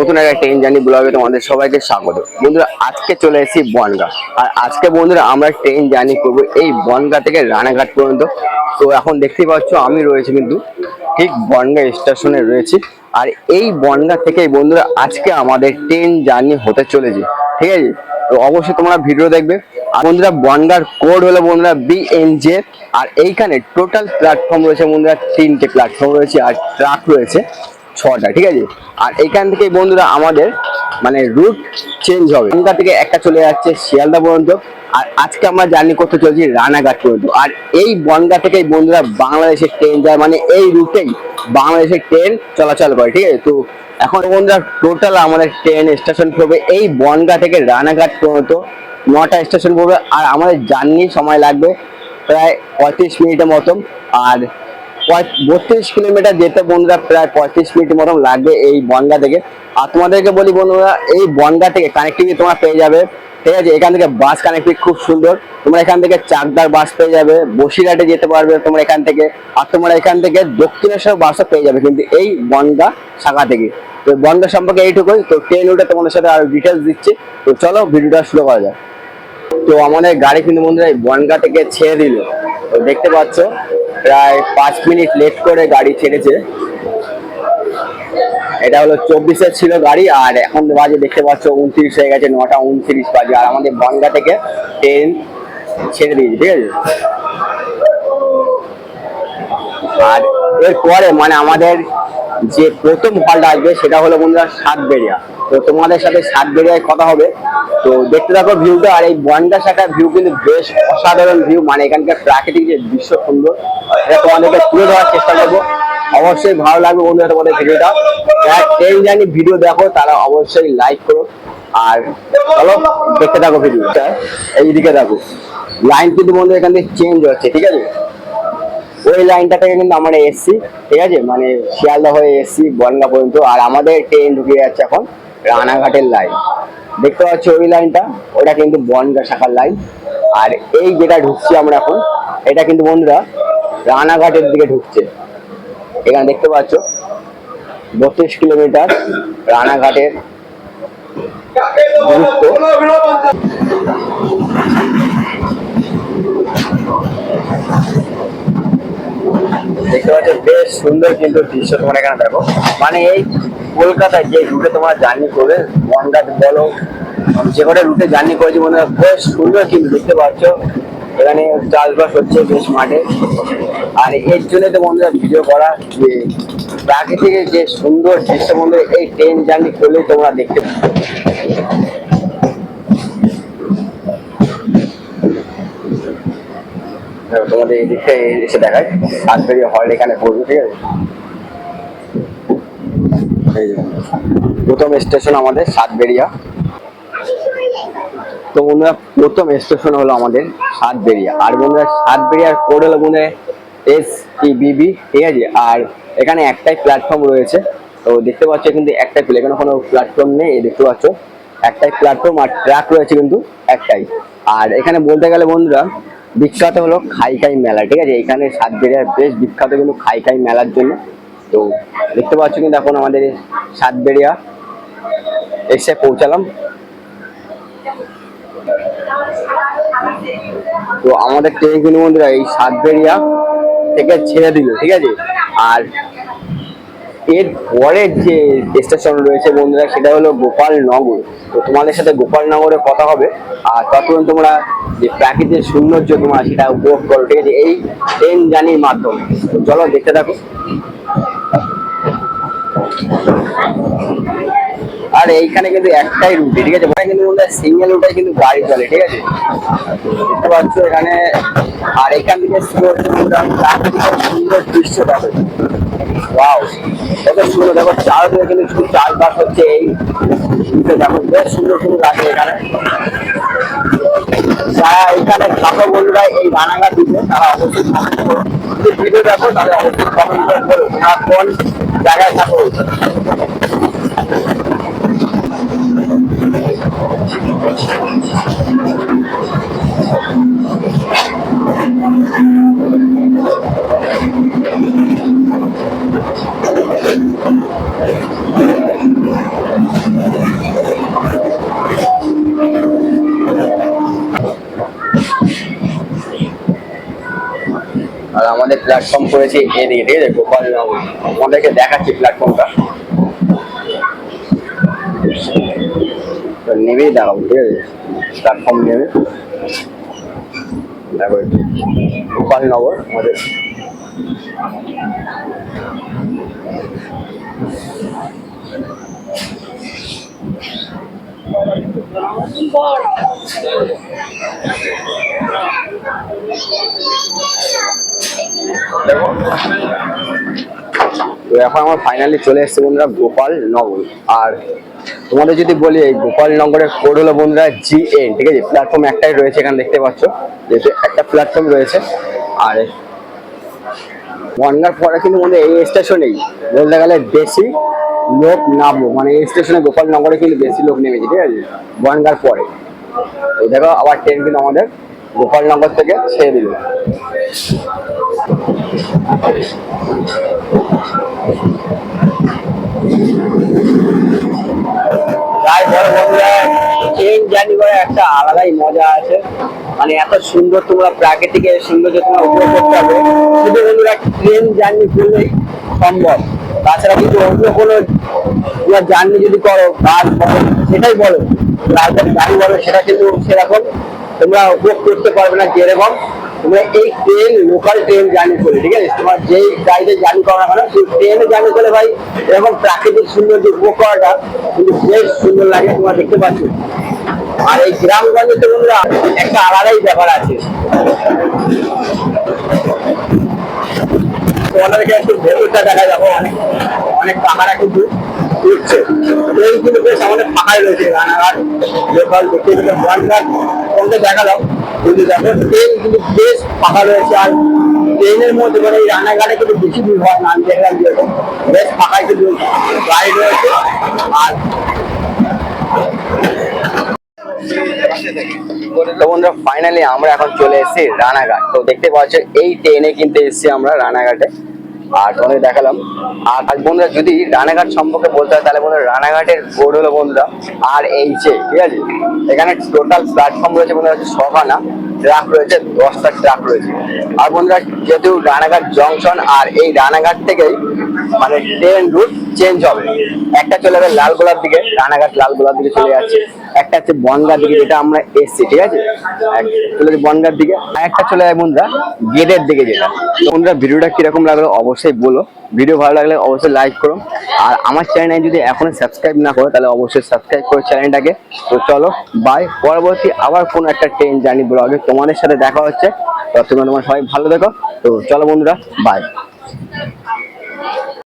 নতুন একটা train journey ব্লগে তোমাদের সবাইকে স্বাগত। বন্ধুরা, আজকে চলে এসেছি বনগা। আর আজকে বন্ধুরা, আমরা ট্রেন জার্নি করব এই বনগা থেকে রানাঘাট পর্যন্ত। তো এখন দেখতেই পাচ্ছ, আমি রয়েছি কিন্তু ঠিক বনগা স্টেশনে রয়েছি। আর এই বনগা থেকেই বন্ধুরা, আজকে আমাদের ট্রেন জার্নি হতে চলেছে। ঠিক আছে? তো অবশ্যই তোমরা ভিডিও দেখবে। আর বন্ধুরা, বনগার কোড হলো বন্ধুরা বিএনজে আর এইখানে টোটাল প্ল্যাটফর্ম রয়েছে বন্ধুরা, তিনটে প্ল্যাটফর্ম রয়েছে আর ট্রাক রয়েছে। ছটা ঠিক আছে? আর এইখান থেকে বন্ধুরা আমাদের মানে রুট চেঞ্জ হবে। এখানকার থেকে একটা চলে যাচ্ছে শিয়ালদা পর্যন্ত। আর আজকে আমরা জার্নি করতে চলছি রানাঘাট পর্যন্ত। আর এই বনগা থেকেই বন্ধুরা বাংলাদেশের ট্রেন যায় মানে এই রুটেই বাংলাদেশের ট্রেন চলাচল করে, ঠিক আছে? তো এখন বন্ধুরা টোটাল আমাদের ট্রেন স্টেশন পড়বে এই বনগা থেকে রানাঘাট পর্যন্ত। নটা স্টেশন পড়বে। আর আমাদের জার্নি সময় লাগবে প্রায় পঁয়ত্রিশ মিনিটের মতন। আর বত্রিশ কিলোমিটার যেতে বন্ধুরা প্রায় পঁয়ত্রিশ মিনিট মতন লাগবে এই বনগা থেকে। আর তোমাদেরকে বলি বন্ধুরা, এই বনগা থেকে কানেক্টিভিটি তোমরা পেয়ে যাবে। ঠিক আছে, এখান থেকে বাস কানেক্টিভিটি খুব সুন্দর। তোমরা এখান থেকে চাকদার বাস পেয়ে যাবে, বসিরহাটে যেতে পারবে তোমরা এখান থেকে। আর তোমরা এখান থেকে দক্ষিণেশ্বর বাসও পেয়ে যাবে কিন্তু এই বনগা শাখা থেকে। তো বনগা সম্পর্কে এইটুকুই। তো ট্রেন উঠে তোমাদের সাথে আরও ডিটেলস দিচ্ছি। তো চলো ভিডিওটা শুরু করা যাক। তো আমাদের গাড়ি কিন্তু বন্ধুরা এই বনগা থেকে ছেড়ে দিল। তো দেখতে পাচ্ছ প্রায় পাঁচ মিনিট লেট করে গাড়ি ছেড়েছে। এটা হলো চব্বিশে ছিল গাড়ি, আর এখন বাজে দেখতে পাচ্ছ উনত্রিশ হয়ে গেছে, নটা উনত্রিশ বাজে। আর আমাদের বনগা থেকে ট্রেন ছেড়ে দিয়েছে, ঠিক আছে? আর এরপরে মানে আমাদের যে প্রথম হলটা আসবে, সেটা হলো বন্ধুরা সাতবেরিয়া তো তোমাদের সাথে সাতবেরিয়ায় কথা হবে। তো দেখতে থাকো ভিউটা, আর এই বনগা শাখার ভিউ কিন্তু বেশ অসাধারণ ভিউ মানে এখানকার প্রাকৃতিক যে দৃশ্য সুন্দর এটা তোমাদেরকে তুলে ধরার চেষ্টা করব। অবশ্যই ভালো লাগবে বন্ধুরা তোমাদের ভিডিওটা। যারা ট্রেন জার্নি ভিডিও দেখো, তারা অবশ্যই লাইক করো। আর চলো দেখতে থাকো ভিডিওটা। এইদিকে দেখো লাইন কিন্তু বন্ধু এখান থেকে চেঞ্জ হচ্ছে, ঠিক আছে? ওই লাইনটা থেকে কিন্তু আমরা এসছি, ঠিক আছে? মানে শিয়ালদা হয়ে এসছি বনগা পর্যন্ত। আর আমাদের ট্রেন ঢুকে যাচ্ছে এখন। রানাঘাটের লাইন দেখতে পাচ্ছি ওই লাইনটা ওটা কিন্তু বনগা শাখার লাইন আর এই যেটা ঢুকছি আমরা এখন, এটা কিন্তু বন্ধুরা রানাঘাটের দিকে ঢুকছে। এখানে দেখতে পাচ্ছ, বত্রিশ কিলোমিটার রানাঘাটের দেখতে পাচ্ছ, বেশ সুন্দর কিন্তু দৃশ্য তোমরা এখানে দেখো। মানে এই কলকাতায় যে রুটে তোমরা জার্নি করবে বনগাট বলো, যে কটা রুটে জার্নি করেছি মনে হয় বেশ সুন্দর কিন্তু দেখতে পাচ্ছ। এখানে চাষবাস হচ্ছে বেশ মাঠে। আর এর জন্য তো বন্ধুরা ভিডিও করা যে প্রাকৃতিকের যে সুন্দর দৃশ্য বন্ধু এই ট্রেন জার্নি করলেই তোমরা দেখতে পাবে। তোমাদের এই দিকটা এসে দেখায় সাতবেরিয়া হল এখানে পড়বে, ঠিক আছে? প্রথম স্টেশন আমাদের সাতবেরিয়া তো বন্ধুরা, প্রথম স্টেশন হলো আমাদের সাতবেরিয়া আর বন্ধুরা সাতবেরিয়ার কোড হলো বন্ধুরা এস বিবি ঠিক আছে? আর এখানে একটাই প্ল্যাটফর্ম রয়েছে। তো দেখতে পাচ্ছ কিন্তু একটাই প্লে এখানে কোনো প্ল্যাটফর্ম নেই দেখতে পাচ্ছ। একটাই প্ল্যাটফর্ম আর ট্র্যাক রয়েছে কিন্তু একটাই। আর এখানে বলতে গেলে বন্ধুরা, বিখ্যাত হলো খাই খাই মেলা, ঠিক আছে? এখানে সাতবেরিয়ার বেশ বিখ্যাত কিন্তু খাই খাই মেলার জন্য। তো দেখতে পাচ্ছ কিন্তু এখন আমাদের এই সাতবেরিয়া এসে পৌঁছালাম। তো আমাদের ট্রেন কিন্তু বন্ধুরা এই সাতবেরিয়া থেকে ছেড়ে দিল, ঠিক আছে? আর এর পরের যে স্টেশন রয়েছে বন্ধুরা, সেটা হলো গোপালনগর। তো তোমাদের সাথে গোপালনগরে কথা হবে। আর ততক্ষণ তোমরা যে প্রাকৃতিক সৌন্দর্য তোমরা সেটা উপভোগ করো, ঠিক আছে? এই ট্রেন জার্নির মাধ্যমে। তো চলো দেখতে থাকো। আর এইখানে কিন্তু একটাই রুট, ঠিক আছে? ওটা কিন্তু সিঙ্গেল রুটে কিন্তু গাড়ি চলে, ঠিক আছে? দেখতে পাচ্ছ এখানে, আর এখান থেকে শুরু হচ্ছে সুন্দর দৃশ্য, দেখো। ওয়াও কত সুন্দর, দেখো, চারদিকে কিন্তু শুধু চাষবাস হচ্ছে এই দেখো, বেশ সুন্দর সুন্দর লাগে এখানে। যারা এখানে থাকো বন্ধুরা, এই রানাঘাট দিতে তারা অবশ্যই। ভিডিও দেখো, তাহলে অবশ্যই কমেন্ট করে কোন জায়গায় থাকো। আর আমাদের প্ল্যাটফর্ম করেছে এদিকে ঠিক আছে গোপাল আমাদেরকে দেখাচ্ছি প্ল্যাটফর্মটা নেবেই দেখাবো ঠিক আছে প্ল্যাটফর্ম নেবে। গোপালনগর আমাদের। তো এখন আমার ফাইনালি চলে এসেছে বন্ধুরা গোপাল নগর। আর তোমাদের যদি বলি, এই গোপাল নগরের কোড হলো বন্ধুরা জি এন ঠিক আছে? প্ল্যাটফর্ম একটাই রয়েছে এখানে, দেখতে পাচ্ছ? যেহেতু একটা প্ল্যাটফর্ম রয়েছে। আর বনগার পরে কিন্তু বন্ধু এই স্টেশনেই বলতে গেলে বেশি লোক নামলো মানে এই স্টেশনে গোপাল নগরে কিন্তু বেশি লোক নেমেছে, ঠিক আছে? বনগার পরে। তো দেখো, আবার ট্রেন কিন্তু আমাদের গোপাল গোপালনগর থেকে ছেড়ে দিল। মানে সম্ভব। তাছাড়া কিন্তু অন্য কোনো জার্নি যদি করো, বাস বলো সেটাই বলো। রাজধানী গাড়ি বলো, সেটা কিন্তু সেরকম তোমরা উপভোগ করতে পারবে না যেরকম। তোমরা এই ট্রেন লোকাল ট্রেন জার্নি করে, ঠিক আছে? তোমার যেই গাড়িতে জার্নি করো না কেন সেই ট্রেনে জার্নি করে ভাই, এরকম প্রাকৃতিক সৌন্দর্য উপভোগ করাটা কিন্তু বেশ সুন্দর লাগে, তোমরা দেখতে পাচ্ছ। আর এই গ্রামগঞ্জে তো একটা আলাদাই ব্যাপার আছে। তোমাদেরকে একটু ভেতরটা দেখা যাব অনেক অনেক পাহাড়া কিন্তু উঠছে ট্রেন কিন্তু বেশ আমাদের ফাঁকাই রয়েছে। রানাঘাট লোকাল দেখতে তোমাকে দেখালাম। কিন্তু দেখো ট্রেন কিন্তু বেশ ফাঁকা রয়েছে। আর ট্রেনের মধ্যে মানে এই রানাঘাটে কিন্তু বেশি ভিড় হয় না, আমি দেখলাম যেরকম বেশ ফাঁকায় কিন্তু গাড়ি রয়েছে। আর তো বন্ধুরা ফাইনালি আমরা এখন চলে এসেছি রানাঘাট। তো দেখতে পাচ্ছ, এই ট্রেনে কিন্তু এসেছি আমরা রানাঘাটে। আর তোমাদের দেখালাম। আর আজ বন্ধুরা, যদি রানাঘাট সম্পর্কে বলতে হয়, তাহলে বন্ধুরা, রানাঘাটের বোর্ড হলো বন্ধুরা, আর এইচ এ ঠিক আছে? এখানে টোটাল প্ল্যাটফর্ম রয়েছে বন্ধুরা ছখানা ট্রাক রয়েছে, দশটা ট্রাক রয়েছে। আর বন্ধুরা, যেহেতু রানাঘাট জংশন আর এই রানাঘাট থেকেই মানে ট্রেন রুট চেঞ্জ হবে। একটা চলে যাবে লালগোলার দিকে, রানাঘাট লালগোলার দিকে চলে যাচ্ছে। একটা হচ্ছে বনগার দিকে, যেটা আমরা এসছি, ঠিক আছে? চলে যাচ্ছে বনগার দিকে, আর একটা চলে যায় বন্ধুরা গেটের দিকে যেটা। বন্ধুরা, ভিডিওটা কীরকম লাগল অবশ্যই বলো। ভিডিও ভালো লাগলে অবশ্যই লাইক করো। আর আমার চ্যানেলে যদি এখনও সাবস্ক্রাইব না করো, তাহলে অবশ্যই সাবস্ক্রাইব করো চ্যানেলটাকে তো চলো বাই পরবর্তী আবার কোনো একটা ট্রেন জার্নি ব্লগে তোমাদের সাথে দেখা হচ্ছে। ততক্ষণ তোমার সবাই ভালো দেখো তো চলো বন্ধুরা বাই